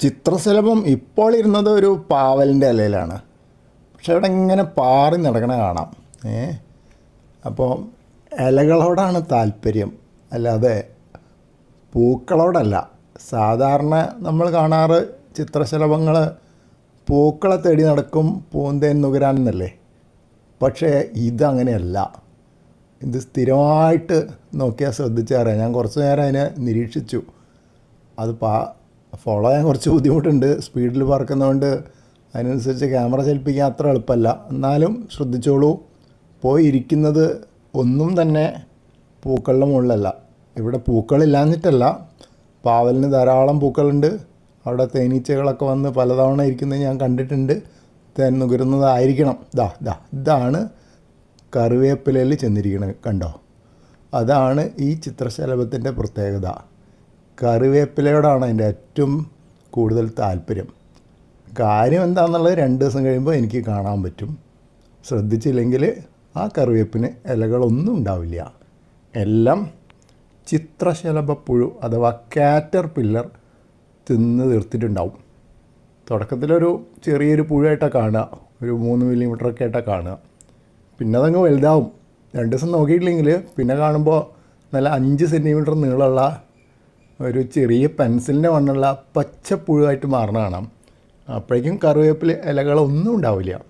ചിത്രശലഭം ഇപ്പോൾ ഇരുന്നത് ഒരു പാവലിന്റെ ഇലയിലാണ്. പക്ഷെ അവിടെ ഇങ്ങനെ പാറി നടക്കണ കാണാം. ഏ? അപ്പോൾ ഇലകളോടാണ് താല്പര്യം. അല്ലാതെ പൂക്കളോടല്ല. സാധാരണ നമ്മൾ കാണാറ് ചിത്രശലഭങ്ങൾ പൂക്കളെ തേടി നടക്കും പൂന്തേൻ നുകരാൻ എന്നല്ലേ? പക്ഷേ ഇതങ്ങനെയല്ല ഇത് സ്ഥിരമായിട്ട് നോക്കിയാൽ ശ്രദ്ധിച്ചറിയാം ഞാൻ കുറച്ച് നേരം അതിനെ നിരീക്ഷിച്ചു. അത് പാ ഫോളോ ചെയ്യാൻ കുറച്ച് ബുദ്ധിമുട്ടുണ്ട്. സ്പീഡിൽ പറക്കുന്നതുകൊണ്ട് അതിനനുസരിച്ച് ക്യാമറ ചലിപ്പിക്കാൻ അത്ര എളുപ്പമല്ല. എന്നാലും ശ്രദ്ധിച്ചോളൂ. പോയി ഇരിക്കുന്നത് ഒന്നും തന്നെ പൂക്കളുടെ മുകളിലല്ല. ഇവിടെ പൂക്കളില്ലാഞ്ഞിട്ടല്ല പാവലിന് ധാരാളം പൂക്കളുണ്ട്. അവിടെ തേനീച്ചകളൊക്കെ വന്ന് പലതവണ ഇരിക്കുന്നത് ഞാൻ കണ്ടിട്ടുണ്ട്. തേൻ നുകരുന്നതായിരിക്കണം. ദാ ദാ ഇതാണ് കറിവേപ്പിലയിൽ ചെന്നിരിക്കണത്. കണ്ടോ? അതാണ് ഈ ചിത്രശലഭത്തിന്റെ പ്രത്യേകത. കറിവേപ്പിലയോടാണ് അതിന്റെ ഏറ്റവും കൂടുതൽ താല്പര്യം. കാര്യം എന്താണെന്നുള്ളത് രണ്ട് ദിവസം കഴിയുമ്പോൾ എനിക്ക് കാണാൻ പറ്റും. ശ്രദ്ധിച്ചില്ലെങ്കിൽ ആ കറിവേപ്പിന് ഇലകളൊന്നും ഉണ്ടാവില്ല. എല്ലാം ചിത്രശലഭപ്പുഴു അഥവാ കാറ്റർ പില്ലർ തിന്ന് തീർത്തിട്ടുണ്ടാവും. തുടക്കത്തിലൊരു ചെറിയൊരു പുഴയായിട്ടാണ് കാണുക. ഒരു മൂന്ന് മില്ലിമീറ്ററൊക്കെ ആയിട്ടാണ് കാണുക. പിന്നെ അതങ്ങ് വലുതാവും. രണ്ട് ദിവസം നോക്കിയിട്ടില്ലെങ്കിൽ പിന്നെ കാണുമ്പോൾ നല്ല അഞ്ച് സെന്റിമീറ്റർ നീളമുള്ള ഒരു ചെറിയ പെൻസിലിന്റെ മണ്ണുള്ള പച്ചപ്പുഴുവായിട്ട് മാറണ കാണാം. അപ്പോഴേക്കും കറിവേപ്പില ഇലകളൊന്നും ഉണ്ടാവില്ല.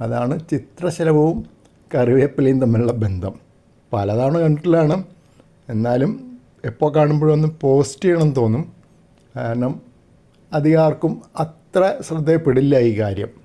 അതാണ് ചിത്രശലഭവും കറിവേപ്പിലയും തമ്മിലുള്ള ബന്ധം. പലതാണ് കണ്ടിട്ടുള്ളതാണ്. എന്നാലും എപ്പോൾ കാണുമ്പോഴൊന്നും പോസ്റ്റ് ചെയ്യണം തോന്നും. കാരണം അധികാർക്കും അത്ര ശ്രദ്ധയപ്പെടില്ല ഈ കാര്യം.